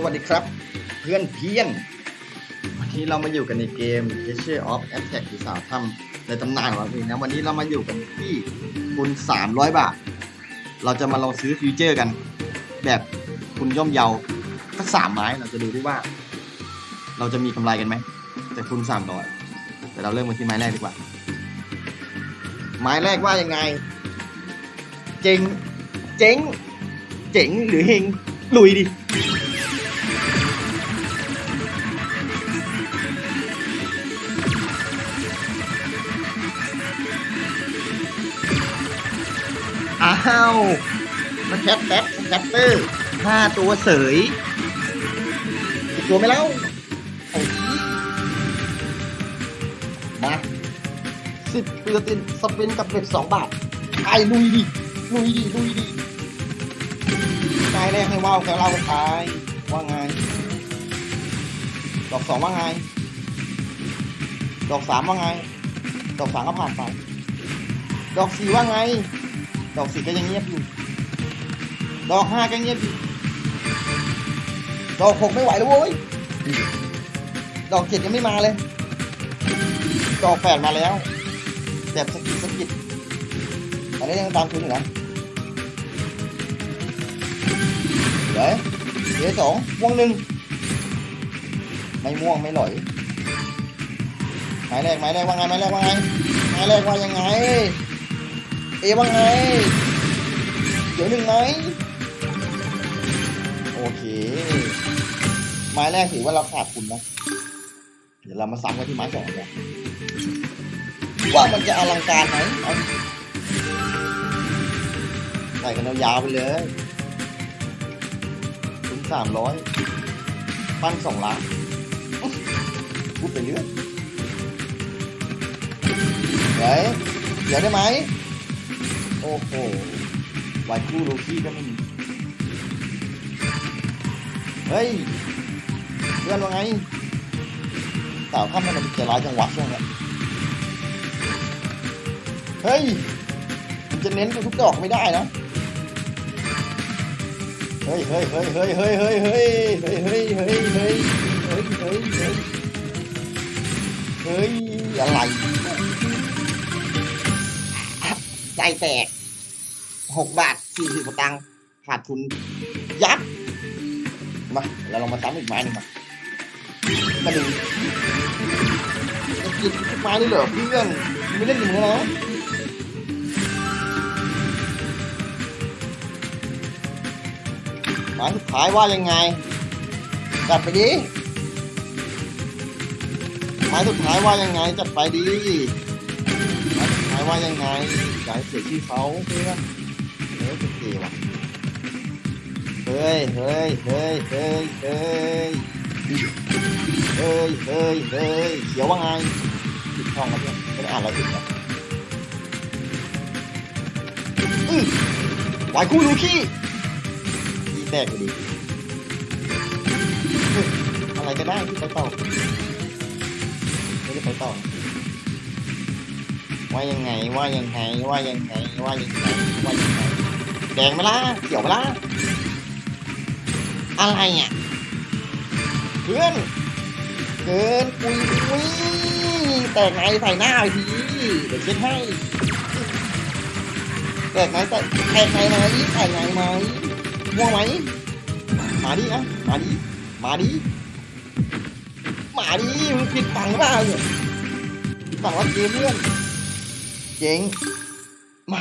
สวัสดีครับ เพื่อนเพียน วันนี้เรามาอยู่กันในเกม g e s t u r e of Attack หรือสาวถ้ำในตำนานของเราเองนะวันนี้เรามาอยู่กันที่คุณ 300 บาท เราจะมาลองซื้อฟิวเจอร์กัน แบบคุณย่อมเยาสักสามไม้เราจะดูด้วยว่า เราจะมีกำไรกันไหมจากคุณ300แต่เราเริ่มกันที่ไม้แรกดีกว่า ไม้แรกว่ายังไง เจ๋งเจ๋งเจ๋งหรือเฮงลุยดิ อ้าวมันแคปแคปแคปเตอร์ห้าตัวเสยตัวไม่เล่าเอาอีมาสิบปีตินสเปนกับเบ็ดสองบาทไอ้ลุยดิลุยดิลุยดิตายแรกให้ว่าวแกเล่าตายว่าไง ดอกสองว่าไง ดอกสามว่าไง ดอกสามก็ผ่านไป ดอกสี่ว่าไง ดอกสี่ก็ยังเงียบอยู่ ดอกห้าก็เงียบอยู่ ดอกหกไม่ไหวแล้วโว้ย ดอกเจ็ดยังไม่มาเลย ดอกแปดมาแล้ว แบบสกิดสกิดอันนี้ยังตามทุนอยู่นะเดี๋ยวเดี๋ยวสองม่วงหนึ่งไม่ม่วงไม่หลอยหมายแรกหมายแรกว่าไงหมายแรกว่าไงหมายแรกว่ายังไง เอว่าไงเดี๋ยวหนึ่งไหมโอเค ไม้แรกถือว่าเราขาดทุนนะเดี๋ยวเรามาซ้ำกันที่ไม้สองกันว่ามันจะอลังการไหมใส่กันยาวไปเลยทุนสามร้อยปั้นสองล้านพูดไปเรื่อยเดี๋ยเดี๋ยวได้ไหม อ้โหวายคู่ลูฟี่ก็ไม่มี เฮ้ย เพื่อนว่าไงสาวข้ามมันจะร้ายจังหวะช่วงนี้เฮ้ยมันจะเน้นไปทุกดอกไม่ได้นะ เฮ้ยเฮ้ยเฮ้ยเฮ้ยเฮ้ยเฮ้ยเฮ้ยเฮ้ยเฮ้ยเฮ้ยเฮ้ยเฮ้ยเฮ้ยเฮ้ยเฮ้ยอะไรใจแตก หกบาทสี่สิบตังค์ขาดทุนยับมาเราลองมาซ้ำอีกไม้หนึ่งมามาดูจะกินไม้นี่เหรอเพื่อนไม่เล่นอย่างนี้นะไม้สุดท้ายว่ายังไงจัดไปดิไม้สุดท้ายว่ายังไงจัดไปดิไม้สุดท้ายว่ายังไงอย่าให้เสียชื่เขาเพื่อน ฮ้ยเก๋ว่ะเฮ้ยเฮ้ยเฮ้ยเฮ้ยเฮ้ยเฮ้ยเฮ้ยเฮ้ยเขียวว่าไงผิดช่องแล้วเนี่ยไม่ได้อ่านอะไรผิดนะอือวายคู่ดูขี้ขี้แตกไปดีอื้ออะไรก็ได้ที่ไปต่อไม่ได้ไปต่อว่ายังไงว่ายังไงว่ายังไงว่ายังไงว่ายังไง แดงไหมล่ะเขียวไหมล่ะอะไรอะเพื่อนเกินปุยปุยแตกไหนใส่หน้าไปทีเดี๋ยวเช็ดให้แตกไหนแตกแตกไหนไหมแตกไหนไหมม่วงไหมมาดิอะมาดิมาดิมาดิมึงผิดฝังหรือเปล่าเนี่ยผิดฝังว่าเกมเพื่อนเจ๋งมา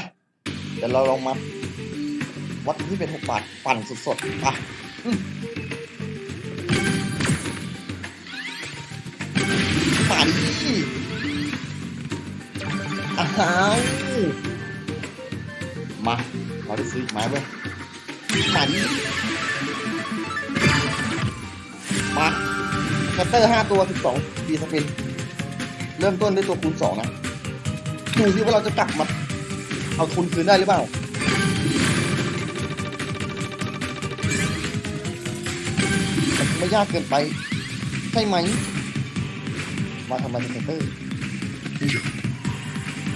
เดี๋ยวเราลองมา วัดที่เป็นหกบาท ปั่นสดๆอะอืมมาดิอ้าวมา เราได้ซื้ออีกไม้เว้ยมาดิมาแคตเตอร์ห้าตัวสิบสองปีสปิน เริ่มต้นด้วยตัวคูณสองนะ ดูซิว่าเราจะกลับมา เอาทุนคืนได้หรือเปล่า ยากเกินไป ใช่ไหม มาทำไมสเตอร์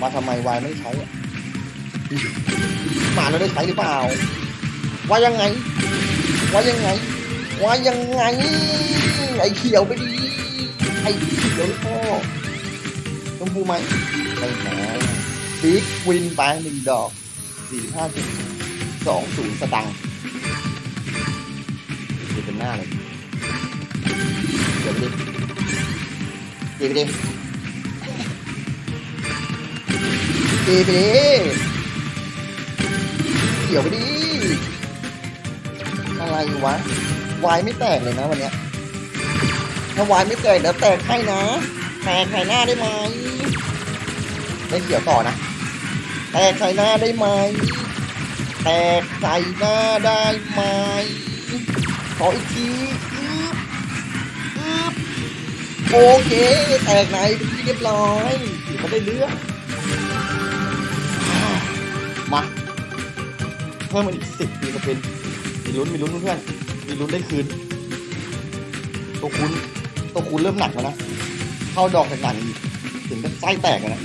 มาทำไมวายไม่ใช้อะมาแล้วได้ใช้หรือเปล่า ว่ายังไง ว่ายังไง ว่ายังไง ไอ้เขียวไปดี ไอ้เขียวพ่อชมพูไหมไม่แพ้บิ๊กวินไปหนึ่งดอกสี่ห้าจุดสองศูนย์สตังค์ดูเป็นหน้าเลย เดี๋ยวไปดิเดี๋ยวไปดิเดี๋ยวไปดิเดี๋ยวไปดิอะไรวะวายไม่แตกเลยนะวันเนี้ยถ้าวายไม่แตกเดี๋ยวแตกให้นะ แตกใส่หน้าได้ไหมไม่เกี่ยวต่อนะ แตกใส่หน้าได้ไหมแตกใส่หน้าได้ไหมขออีกที โอเคแตกไหนเป็นที่เรียบร้อยมันได้เรื่องอ่ามาเพิ่มมันอีกสิบปีก็เป็นมีลุ้นมีลุ้นเพื่อนมีลุ้นได้คืน ตัวคุณตัวคุณเริ่มหนักแล้วนะเข้าดอกหนักๆอีกถึงกับไส้แตกนะ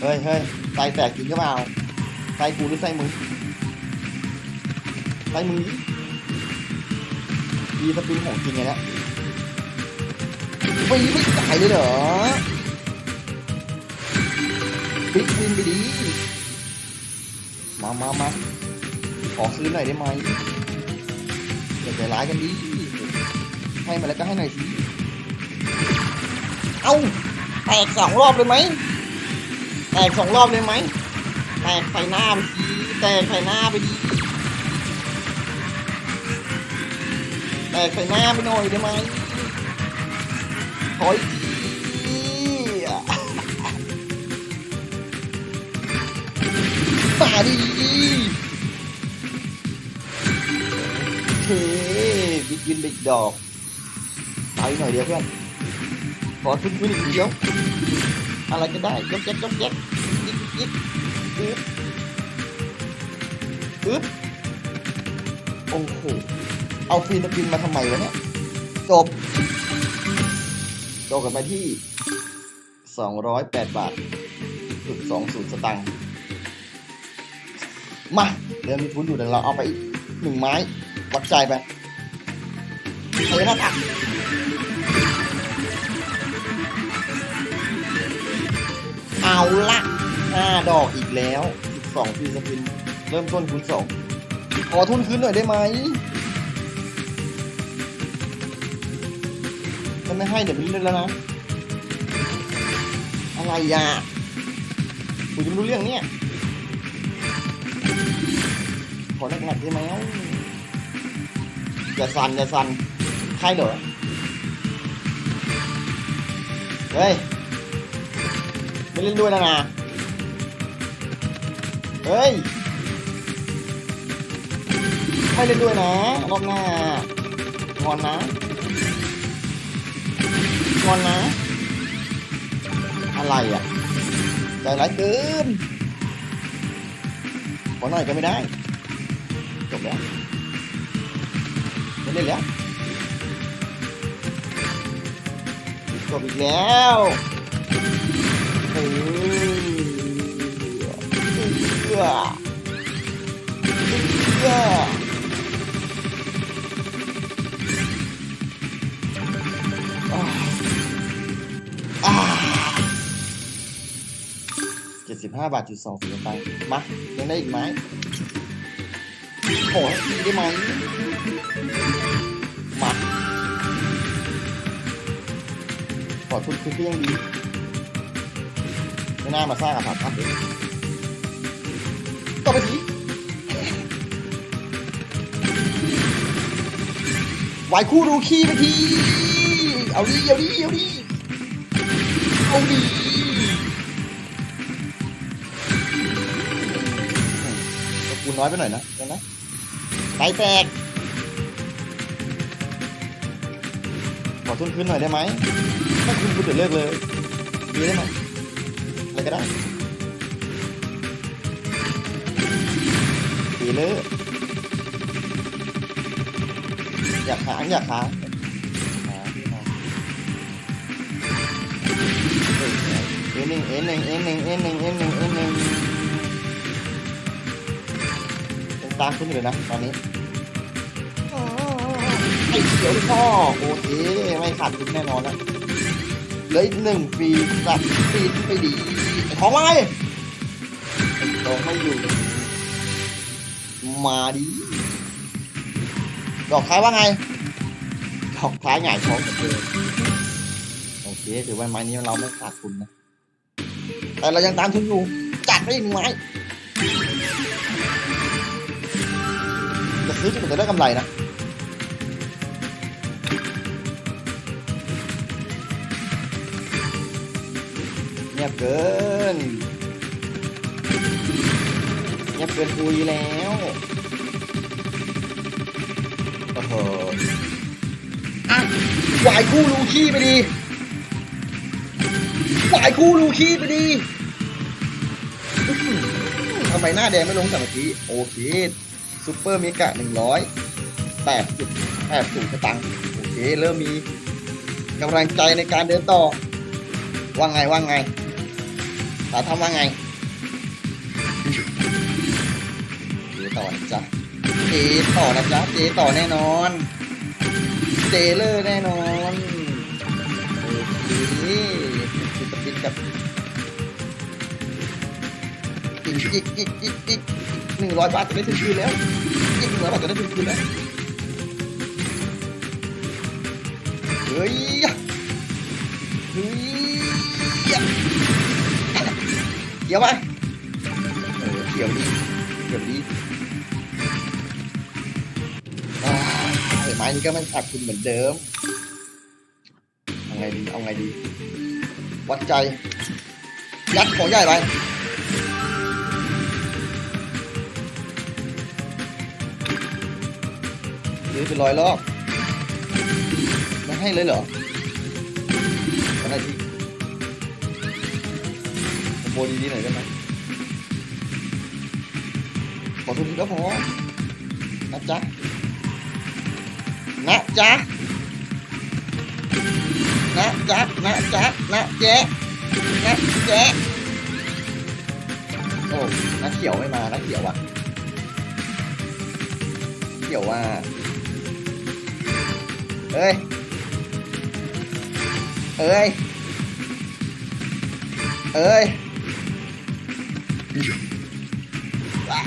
เฮ้ยเฮ้ยไส้แตกจริงหรือเปล่าไส้กูหรือไส้มึงไส้มึงดิดีสปริงของจริงไงนะ ไม่ไม่จ่ายเลยเหรอบิ๊กวินไปดี มามามาขอซื้อหน่อยได้ไหมอย่าใจร้ายกันดิให้มาแล้วก็ให้หน่อยสิ เอ้า แตกสองรอบเลยไหม แตกสองรอบเลยไหม แตกใส่หน้าไปสิแตกใส่หน้าไปดีแตกใส่หน้าไปหน่อยได้ไหม ขออีกทีมาดีโอเคบิ๊กวินบิ๊กดอกไปหน่อยเดียวเพื่อนขอทุนทุนอีกเดียว อะไรก็ได้ยกแจ๊กยกแจ๊กยิกยิกอึ๊บอึ๊บโอ้โหเอาฟินฟินมาทำไมวะเนี่ยจบ จบกันไปที่ 208 บาทจุดสองศูนย์สตังค์มาเดี๋ยวมีทุนอยู่เดี๋ยวเราเอาไปอีกหนึ่งไม้วัดใจไปเฮ้ยนะตักเอาละห้าดอกอีกแล้วสองฟีสปิน เริ่มต้นคูณสองขอทุนคืนหน่อยได้ไหม ถ้าไม่ให้เดี๋ยวไม่เล่นแล้วนะ อะไรอะกูจะไม่รู้เรื่องเนี่ย ขอหนักๆได้ไหมอ้าอย่าสั่นอย่าสั่นใครเหรอ เฮ้ย ไม่เล่นด้วยแล้วนะเฮ้ย ไม่เล่นด้วยนะ รอบหน้างอนนะ งอนนะ อะไรอะ ใจร้ายเกิน ขอหน่อยก็ไม่ได้ จบแล้วไม่เล่นแล้วจบอีกแล้วเออเออเออ จ็ดสิบห้าบาทจุดสองสี่ไปมายังได้อีกไหมขอให้ทีได้ไหมมาขอทุนคืนก็ยังดีไม่น่ามาสร้างอาถรรพ์ครับต่อไปทีวายคู่ดูขี้ไปทีเอาดีเอาดีเอาดีเอาดี น้อยไปหน่อยนะเห็นไหมไตแตกขอทุนคืนหน่อยได้ไหมถ้าคืนกูจะเลิกเลยดีได้ไหมอะไรก็ได้ดีเลยอยากค้างอยากค้างหาที่มาเอ็นหนึ่งเอ็นหนึ่งเอ็นหนึ่งเอ็นหนึ่งเอ็นหนึ่งเอ็นหนึ่ง ตามคุณอยู่เลยนะตอนนี้ไอ้เขียวพ่อโอเคไม่ขาดทุนแน่นอนแล้วเหลืออีกหนึ่งปีสับปีที่ไม่ดีไอ้ของว่าไงไอ้องไม่อยู่ มาดิดอกท้ายว่าไงดอกท้ายหงายท้องเหมือนเดิมโอเคถือว่าไม้นี้เราไม่ขาดทุนนะแต่เรายังตามทุนอยู่จัดไปอีกหนึ่งไม้ จะซื้อจะได้กำไรนะเงียบเกินเงียบเกินคุยแล้วโอ้โหอะหวายคู่ลูขี้ไปดีหวายคู่ลูขี้ไปดีทำไมหน้าแดงไม่ลงแต่เมื่อกี้ โอเค ซูเปอร์เมกะหนึ่งร้อยแปดจุดแปดศูนย์สตังค์โอเคเริ่มมีกำลังใจในการเดินต่อ ว่าไงว่าไงสาทำว่าไงเจต่อนะจ๊ะเจต่อนะจ๊ะเจต่อแน่นอน เจเลอร์แน่นอนโอเคปิดกับปิดกับอีกอีกอีกอีก หนึ่งร้อยบาทจะได้ถึงคืนแล้วอีกหนึ่งร้อยบาทจะได้ถึงคืนแล้ว เฮ้ยเฮ้ยเขียวไหมเออเขียวดีเขียวดีอ่าไอ้ไม้นี้ก็ไม่ขาดทุนเหมือนเดิม เอาไงดี เอาไงดี วัดใจ ยัดของใหญ่ไป หรือเป็นร้อยรอบไม่ให้เลยเหรออะไรที่โบดีๆหน่อยได้ไหมขอทุนก็พอนะจ๊ะนะจ๊ะนะจ๊ะนะจ๊ะนะแจ๊ะนะแจ๊ะโอ้นะเขียวไม่มานะเขียวอะเขียวว่า เอ้ย เอ้ย เอ้ยว้า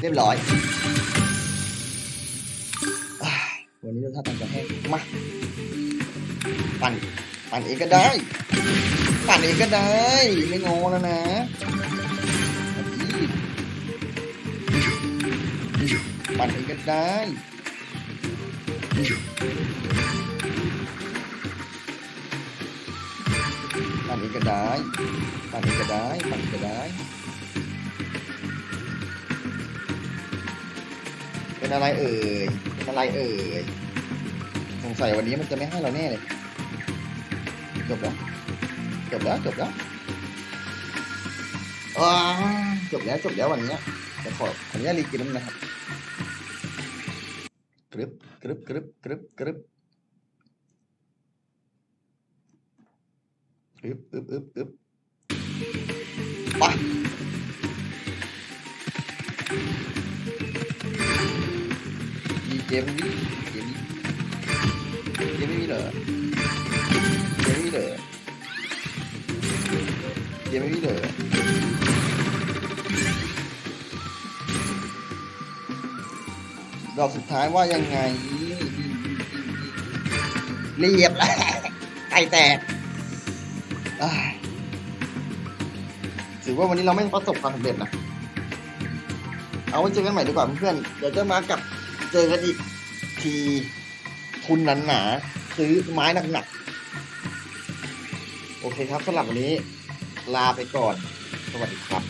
เรียบร้อย วันนี้เราท่าทางจะแห้งมา ปั่น ปั่นเองก็ได้ ปั่นเองก็ได้ ไม่งอแล้วนะ ปั่นเองก็ได้ปั่นเองก็ได้ปั่นเองก็ได้ปั่นเองก็ได้ เป็นอะไรเอ่ย เป็นอะไรเอ่ย สงสัยวันนี้มันจะไม่ให้เราแน่เลย จบแล้ว จบแล้ว จบแล้วจบแล้วจบแล้ววันนี้จะขอขออนุญาตรีกินน้ำนะครับ กรึบกรึบกรึบกรึบกรึบอึบอึบอึบอึบไดอกสุดท้ายว่ายังไง เรียบแล้วไก่แตกถือว่าวันนี้เราไม่ประสบความสำเร็จนะ เอาไว้เจอกันใหม่ดีกว่าเพื่อนเดี๋ยวจะมากับเจอกันอีกทีทุนหนาๆซื้อไม้หนักๆ โอเคครับสำหรับวันนี้ ลาไปก่อน สวัสดีครับ